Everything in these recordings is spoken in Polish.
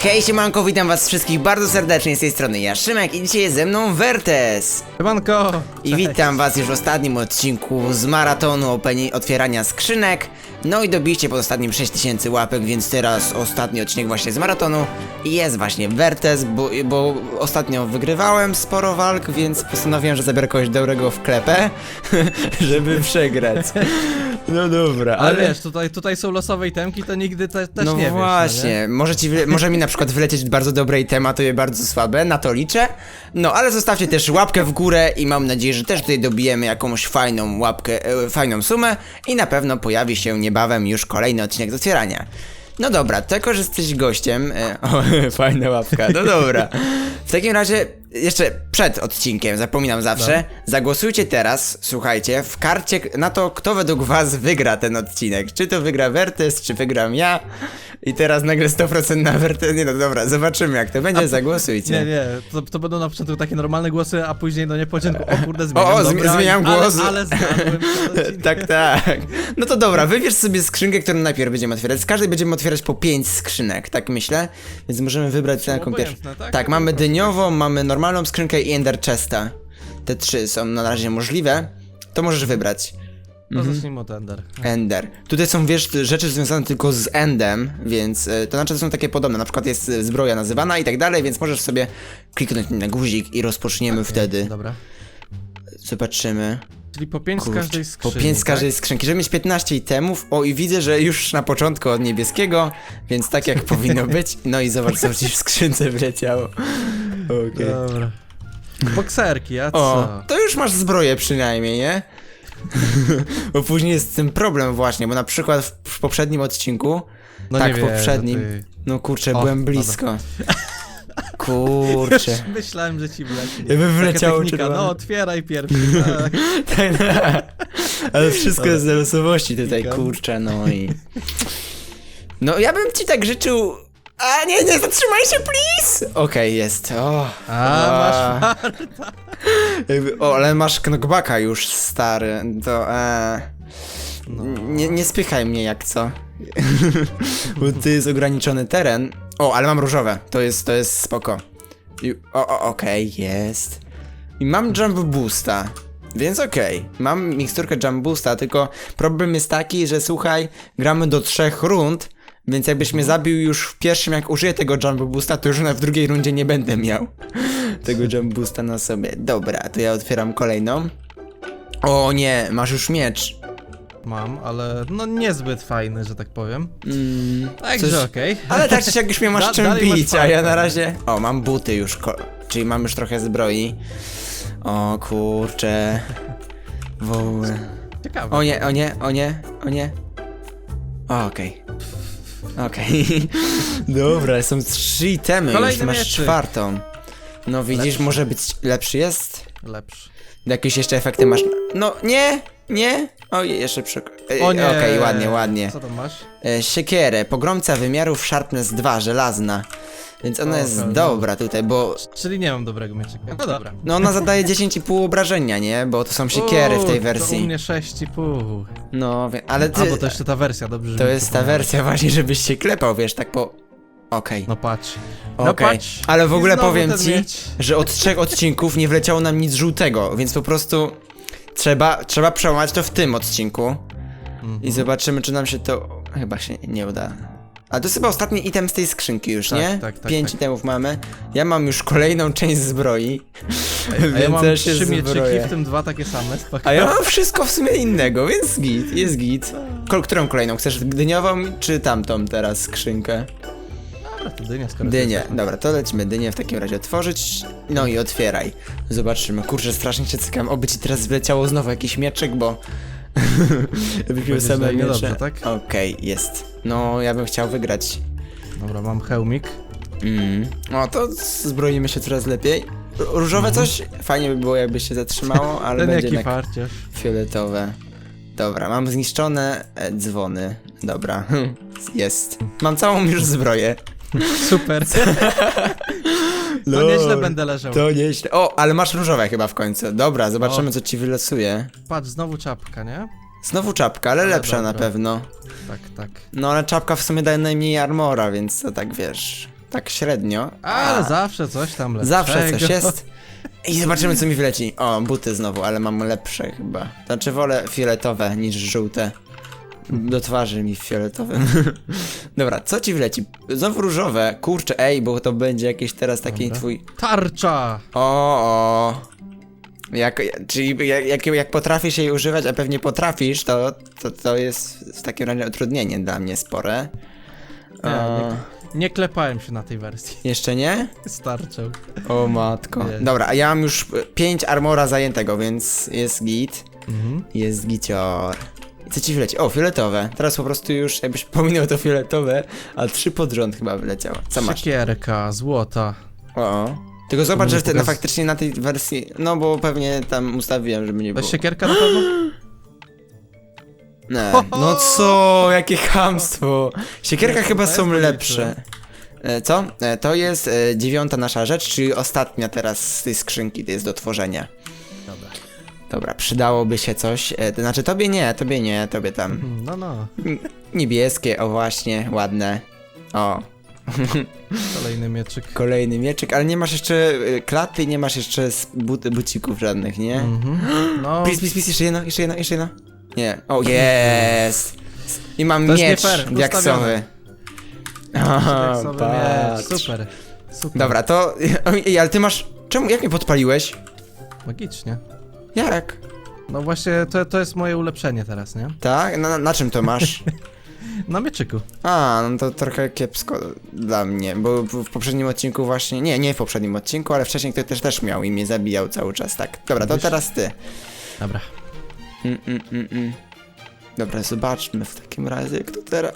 Hej siemanko, witam was wszystkich bardzo serdecznie z tej strony. Ja Szymek i dzisiaj jest ze mną Wertes. Siemanko! I witam was już w ostatnim odcinku z maratonu otwierania skrzynek. No i dobiliście pod ostatnim 6000 łapek, więc teraz ostatni odcinek właśnie z maratonu. I jest właśnie Wertes, bo, bo ostatnio wygrywałem sporo walk, więc postanowiłem, że zabiorę kogoś dobrego w klepę Żeby przegrać No dobra, Ale wiesz, tutaj, tutaj są losowe itemki, to nigdy te, też no nie wiesz. właśnie, może, ci, wyle- może mi na przykład wylecieć bardzo dobrej tematoje bardzo słabe, na to liczę. No ale zostawcie też łapkę w górę i mam nadzieję, że też tutaj dobijemy jakąś fajną łapkę, e, fajną sumę i na pewno pojawi się niebawem już kolejny odcinek do otwierania. No dobra, tylko że jesteś gościem. E, o, fajna łapka, no dobra. W takim razie, jeszcze przed odcinkiem, zapominam zawsze, zagłosujcie teraz, słuchajcie, w karcie na to, kto według was wygra ten odcinek. Czy to wygra Wertes, czy wygram ja. I teraz nagle 100% na Wertes. Nie no dobra, zobaczymy jak to będzie, zagłosujcie. Nie, nie, to, to będą na początku takie normalne głosy, a później no nie po o kurde, zmieniam, O, o, dobra, zmieniam ale, głos. Ale odcinkiem. Tak, tak. No to dobra, wybierz sobie skrzynkę, którą najpierw będziemy otwierać. Z każdej będziemy otwierać po 5 skrzynek, tak myślę. Więc możemy wybrać tę jaką pierwszą. tak? Tak, mamy dyniową, mamy normalną skrzynkę i Ender Chesta. Te trzy są na razie możliwe. To możesz wybrać. No zacznijmy od Ender. Ender. Tutaj są, wiesz, rzeczy związane tylko z Endem, więc e, to znaczy to są takie podobne. Na przykład jest zbroja nazywana i tak dalej, więc możesz sobie kliknąć na guzik i rozpoczniemy wtedy. Dobra. Zobaczymy. Czyli po 5 z Kurczę, każdej Po skrzyni, 5 z każdej skrzynki, żeby mieć 15 itemów. O, i widzę, że już na początku od niebieskiego, więc tak jak powinno być. No i zobacz, co ci w skrzynce wleciało. Okej. Dobra. Bokserki, a O, co? to już masz zbroję przynajmniej, nie? bo później jest z tym problem właśnie, bo na przykład w, w poprzednim odcinku, No tak, nie w poprzednim, ty. no kurczę, O, byłem dobra. blisko. Kurczę. Myślałem, że ci wleci. Jakby wleciało czerwone. No, otwieraj pierwszy, tak. Ale wszystko jest z losowości tutaj, Klikam. kurczę, no i... No ja bym ci tak życzył... A nie, nie, zatrzymaj się, please! Okej, jest, o. A, masz Jakby- O, ale masz knockbacka już, stary, to e... No. Nie, nie spychaj mnie jak co. Bo tu jest ograniczony teren. O, ale mam różowe, to jest, to jest spoko. I, o, o, okej, jest. I mam jump boosta. Więc okej, mam miksturkę jump boosta, tylko problem jest taki, że słuchaj, gramy do trzech rund, więc jakbyś mnie zabił już w pierwszym, jak użyję tego jump boosta, to już na w drugiej rundzie nie będę miał tego jump boosta na sobie. Dobra, to ja otwieram kolejną. O nie, masz już miecz. Mam, ale no niezbyt fajny, że tak powiem. Mm, Także coś- okej. Ale tak czy siak już mnie masz Da- czym dalej masz bić, a ja fajne. na razie... O, mam buty już, ko- czyli mam już trochę zbroi. O kurcze. W ogóle. Ciekawe. O nie, o nie, o nie, o nie. O, okej. Okej. Dobra, są trzy itemy, już masz mieczyk. czwartą. No widzisz, Lepszy. może być lepszy jest? Lepszy. Jakieś jeszcze efekty masz? No, nie, nie. Ojej, jeszcze przy... Ej, O nie. Okej, ładnie, ładnie. Co tam masz? E, siekierę, pogromca wymiarów Sharpness 2, żelazna. Więc ona O, jest dobra tutaj, bo Czyli nie mam dobrego mieczyka. No dobra. no ona zadaje 10,5 obrażenia, nie? Bo to są siekiery w tej Uuu, To u wersji. mnie 6,5. No, wie- ale ty... A, bo to jeszcze ta wersja, dobrze, że To mi jest ta przypomniałeś. wersja właśnie, żebyś się klepał, wiesz, tak po... Okej, No patrz. No okej. patrz. Ale w I ogóle znowu powiem ten ci, miecz. że od trzech odcinków nie wleciało nam nic żółtego, więc po prostu trzeba, trzeba przełamać to w tym odcinku. Mhm. I zobaczymy, czy nam się to chyba się nie uda. A to jest chyba ostatni item z tej skrzynki już, Tak, nie? tak, tak, Pięć tak. itemów mamy. Ja mam już kolejną część zbroi. A ja więc mam też się trzy mieczyki, zbroję. w tym dwa takie same. A ja mam wszystko w sumie innego, więc git, jest git. Ko- którą kolejną? Chcesz dyniową czy tamtą teraz skrzynkę? Dobra, to dynia, skoro Dynię. Dobra, to lecimy dynię w takim razie otworzyć. No i otwieraj. Zobaczymy. Kurczę, strasznie się cykam. Oby ci teraz wleciało znowu jakiś mieczek, bo... Miał Będzie same źle i miecze. niedobrze, tak? Okej, jest. No, ja bym chciał wygrać. Dobra, mam hełmik. Mm. O, to zbroimy się coraz lepiej. R- Różowe coś? Fajnie by było, jakby się zatrzymało, ale Ten będzie jaki jednak farciarz. fioletowe. Dobra, mam zniszczone e, dzwony. Dobra, jest. Mam całą już zbroję. Super. To nieźle będę leżał. To nieźle. O, ale masz różowe chyba w końcu. Dobra, zobaczymy O. co ci wylosuje. Patrz, znowu czapka, nie? Znowu czapka, ale Ale lepsza na dobra. pewno. Tak, tak. No ale czapka w sumie daje najmniej armora, więc to tak wiesz. tak średnio. Ale zawsze coś tam lepszego. zawsze coś jest. I zobaczymy co mi wyleci. O, buty znowu, ale mam lepsze chyba. Znaczy wolę fioletowe niż żółte. Do twarzy mi fioletowe. Dobra, co ci wleci? Znowu różowe. Kurczę, ej, bo to będzie jakiś teraz taki Dobra. twój... Tarcza! O, o. Jak, czyli jak, jak, jak potrafisz jej używać, a pewnie potrafisz, to, to, to jest w takim razie utrudnienie dla mnie spore. Nie, nie, nie klepałem się na tej wersji. jeszcze nie? Z tarczą. O matko. Nie. Dobra, a ja mam już 5 armora zajętego, więc jest git. Mhm. Jest gicior. I co ci wleci? O, fioletowe. Teraz po prostu już jakbyś pominął to fioletowe, a trzy pod rząd chyba wyleciało. Co masz? Siekierka, złota. O. Tylko zobacz, że wtedy pokaz- faktycznie na tej wersji, no bo pewnie tam ustawiłem, żeby nie To było. siekierka na pewno? Nie. No co, jakie chamstwo. Siekierka to chyba jest są logiczne. lepsze. E, Co? E, To jest e, dziewiąta nasza rzecz, czyli ostatnia teraz z tej skrzynki, to jest do tworzenia. Dobra. Przydałoby się coś. E, To znaczy tobie nie, tobie nie, tobie tam. Mm, No, no. N- Niebieskie, o właśnie, ładne. O, Kolejny mieczyk. kolejny mieczyk, ale nie masz jeszcze e, klaty nie masz jeszcze s- but, bucików żadnych, nie? Mhm. No, Pis, pis, pis, jeszcze jedno, jeszcze jedno, jeszcze jedno. Nie. O, jest! I mam To jest nie miecz fair, diaksowy. tak sobie patrz. mieć. Super. Super. Dobra, to... Ej, ale ty masz... Czemu, jak mnie podpaliłeś? Magicznie. Jak? No właśnie, to, to jest moje ulepszenie teraz, nie? Tak? Na, na, czym to masz? Na mieczyku. A, no to trochę kiepsko dla mnie, bo w poprzednim odcinku właśnie... Nie, nie w poprzednim odcinku, ale wcześniej ktoś też, też miał i mnie zabijał cały czas, tak. Dobra, to teraz ty. Dobra. Mm, mm, mm, mm. Dobra, zobaczmy w takim razie, kto teraz...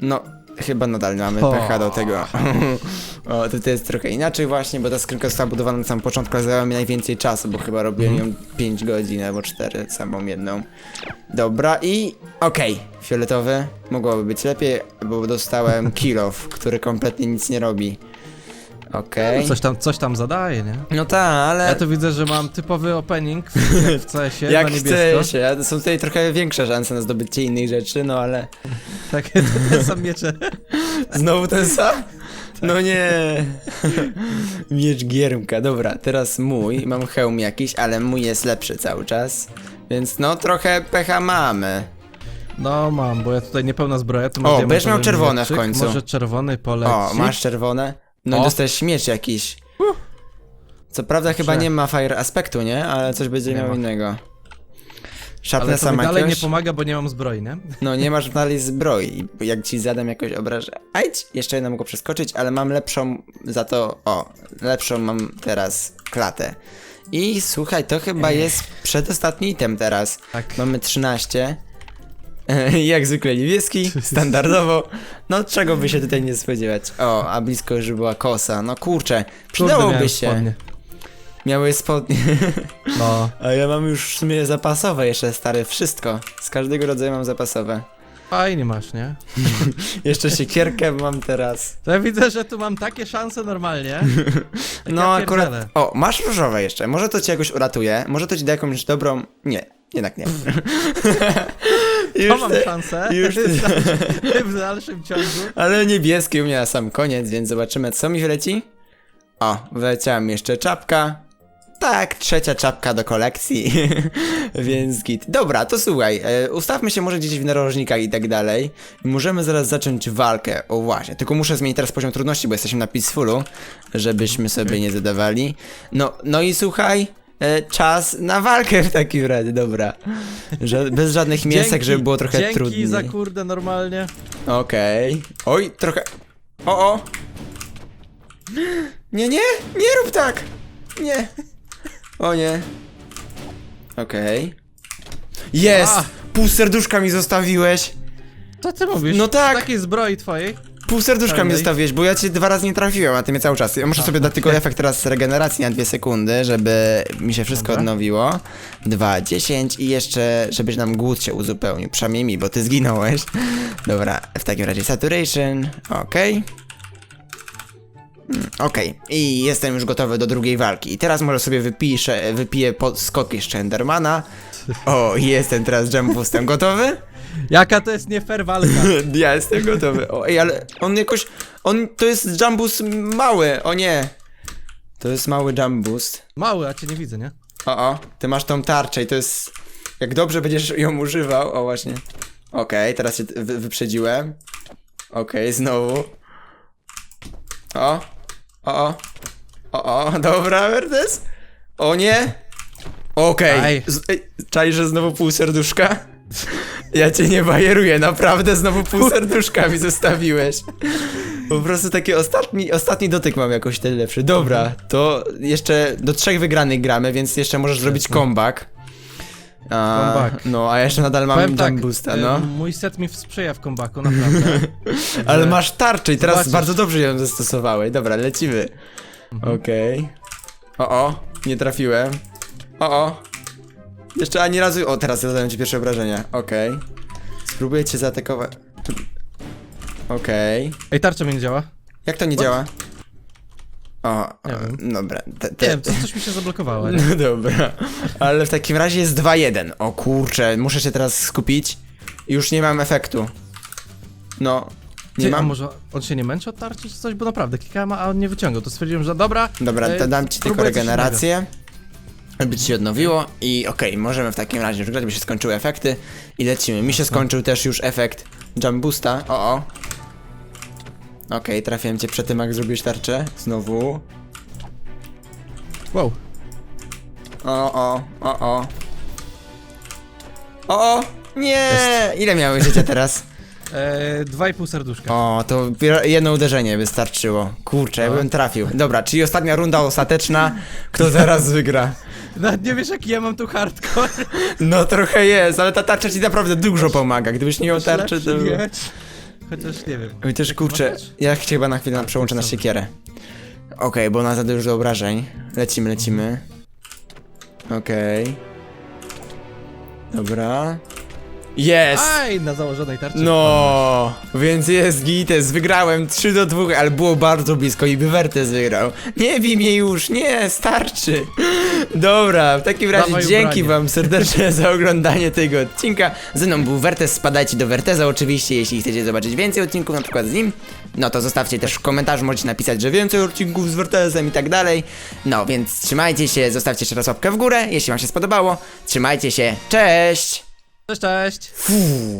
No, chyba nadal mamy O. pecha do tego. o, to, to jest trochę inaczej właśnie, bo ta skrzynka została budowana na samym początku, ale zajęła mi najwięcej czasu, bo chyba robiłem ją 5 godzin albo 4, samą jedną. Dobra, i okej, fioletowy. Mogłoby być lepiej, bo dostałem kill off, który kompletnie nic nie robi. Okej. Coś tam, coś tam zadaje, nie? No tak, ale... Ja tu widzę, że mam typowy opening w, jak w CS-ie Jak na niebiesko. chce się, są tutaj trochę większe szanse na zdobycie innych rzeczy, no ale... Tak, to ten sam miecze. Znowu ten sam? No nie. Miecz giermka. Dobra, teraz mój. Mam hełm jakiś, ale mój jest lepszy cały czas. Więc no trochę pecha mamy. No mam, bo ja tutaj niepełna zbroja, to O, masz będziesz miał czerwone w mieczyk, końcu. Może czerwony poleci. O, masz czerwone. No i O. dostajesz miecz jakiś. Co prawda chyba nie ma fire aspektu, nie? Ale coś będzie Nie miał ma. innego. Ale to mi dalej nie jakiegoś? pomaga, bo nie mam zbroi, nie? No nie masz dalej zbroi. I Jak ci zadam jakoś obrażę. Ajdź, jeszcze jedną mogę przeskoczyć, ale mam lepszą za to. O, lepszą mam teraz klatę. I słuchaj, to chyba jest przedostatni item teraz. Tak. Mamy 13. Jak zwykle niebieski, standardowo. No czego by się tutaj nie spodziewać. O, a blisko już była kosa. No kurczę, przydałoby miałem się. spodnie. Miały spodnie. No, A ja mam już w sumie zapasowe jeszcze stary, wszystko. Z każdego rodzaju mam zapasowe. fajnie masz, nie? Jeszcze siekierkę mam teraz. To ja widzę, że tu mam takie szanse normalnie. No ja akurat. pierdzielę. O, masz różowe jeszcze. Może to cię jakoś uratuje. Może to ci da jakąś dobrą. Nie, jednak nie. To mam te- szansę już te- w dalszym ciągu. Ale niebieski u mnie na sam koniec, więc zobaczymy co mi wyleci. O, wyleciała mi jeszcze czapka. Tak, trzecia czapka do kolekcji, więc git. Dobra, to słuchaj, e, ustawmy się może gdzieś w narożnikach i tak dalej. Możemy zaraz zacząć walkę. O właśnie, tylko muszę zmienić teraz poziom trudności, bo jesteśmy na peacefulu, żebyśmy sobie nie zadawali. No, no i słuchaj, e, czas na walkę w takim razie, dobra. Że, bez żadnych mięsek, Dzięki- żeby było trochę dzięki trudniej. za kurde normalnie. Okej. Oj, trochę. O, o! Nie, nie! Nie rób tak! Nie! O nie. Okej. Jest! A! Pół serduszka mi zostawiłeś! Co ty mówisz? No tak. Z takiej zbroi twojej? Pół serduszka mi zostawiłeś, bo ja cię dwa razy nie trafiłem, a ty mnie cały czas. Ja muszę sobie dać tylko efekt teraz regeneracji na dwie sekundy, żeby mi się wszystko Dobra. odnowiło. Dwa, dziesięć i jeszcze, żebyś nam głód się uzupełnił. Przynajmniej mi, bo ty zginąłeś. Dobra, w takim razie saturation. Okej. Mm, Okej, i jestem już gotowy do drugiej walki. I teraz może sobie wypiszę, wypiję pod skok jeszcze Endermana. O, jestem teraz jump boostem gotowy. Jaka to jest nie fair walka. Ja jestem gotowy. O, ej, ale on jakoś. On to jest Jambus mały, o nie. To jest mały Jambus. Mały, a cię nie widzę, nie? O, o, ty masz tą tarczę i to jest. Jak dobrze będziesz ją używał. O, właśnie. Okej, teraz się wy wyprzedziłem. Okej, znowu. O, o, o. O, o, dobra, Vertes. O nie. Okej. Ej, Czaj, że znowu pół serduszka? Ja cię nie bajeruję, naprawdę znowu pół serduszka mi zostawiłeś. Po prostu taki ostatni, ostatni dotyk mam jakoś ten lepszy. Dobra, to jeszcze do trzech wygranych gramy, więc jeszcze możesz zrobić comeback. A, Comeback. No, a jeszcze nadal mam Powiem tak, boosta, y, no. mój set mi sprzyja w kombaku, naprawdę. Ale masz tarczę i teraz Zobaczysz. bardzo dobrze ją zastosowałeś. Dobra, lecimy. Mhm. Okej. O, o, nie trafiłem. O, o. Jeszcze ani razu. O, teraz zadaję ci pierwsze obrażenia. Okej. Spróbuję cię zaatakować. Okej. Ej, tarcza mi nie działa. Jak to nie działa? O, Nie o, wiem. dobra. Te, Nie te, wiem, coś mi się zablokowało, nie? no dobra. Ale w takim razie jest 2-1. O kurczę, muszę się teraz skupić. Już nie mam efektu. No. Nie Ty, a mam. może on się nie męczy od tarczy czy coś? Bo naprawdę, klikałem, a on nie wyciągał. To stwierdziłem, że dobra. Dobra, e, to dam ci tylko spróbuję coś regenerację. Żeby ci się odnowiło i okej, możemy w takim razie już grać, by się skończyły efekty i lecimy. Mi się skończył też już efekt Jump Boosta, o o. Okej, trafiłem cię przed tym jak zrobisz tarczę, znowu. Wow. O o, o o. O o, nie! Ile miałeś życia teraz? E, dwa i pół serduszka. O, to jedno uderzenie wystarczyło. Kurczę, ja No. bym trafił. Dobra, czyli ostatnia runda ostateczna. Kto zaraz wygra? Nawet nie wiesz jaki ja mam tu hardcore. No trochę jest, ale ta tarcza ci naprawdę dużo pomaga. Gdybyś nie miał tarczy, to... Miecz. Chociaż nie wiem. Chociaż kurczę, Masz? ja cię chyba na chwilę przełączę na siekierę. Okej, bo ona za dużo obrażeń. Lecimy, lecimy. Okej. Dobra. Jest! Aj, na założonej tarczy. No, więc jest Gites, wygrałem 3 do 2, ale było bardzo blisko i Wywertes wygrał. Nie bij mnie już, nie, starczy. Dobra, w takim razie Dawaj dzięki ubranie. wam serdecznie za oglądanie tego odcinka. Ze mną był Wertes, spadajcie do Werteza oczywiście, jeśli chcecie zobaczyć więcej odcinków, na przykład z nim. No to zostawcie też w komentarzu, możecie napisać, że więcej odcinków z Wertezem i tak dalej. No, więc trzymajcie się, zostawcie jeszcze raz łapkę w górę, jeśli wam się spodobało. Trzymajcie się, cześć! Cześć, cześć. Fuuu.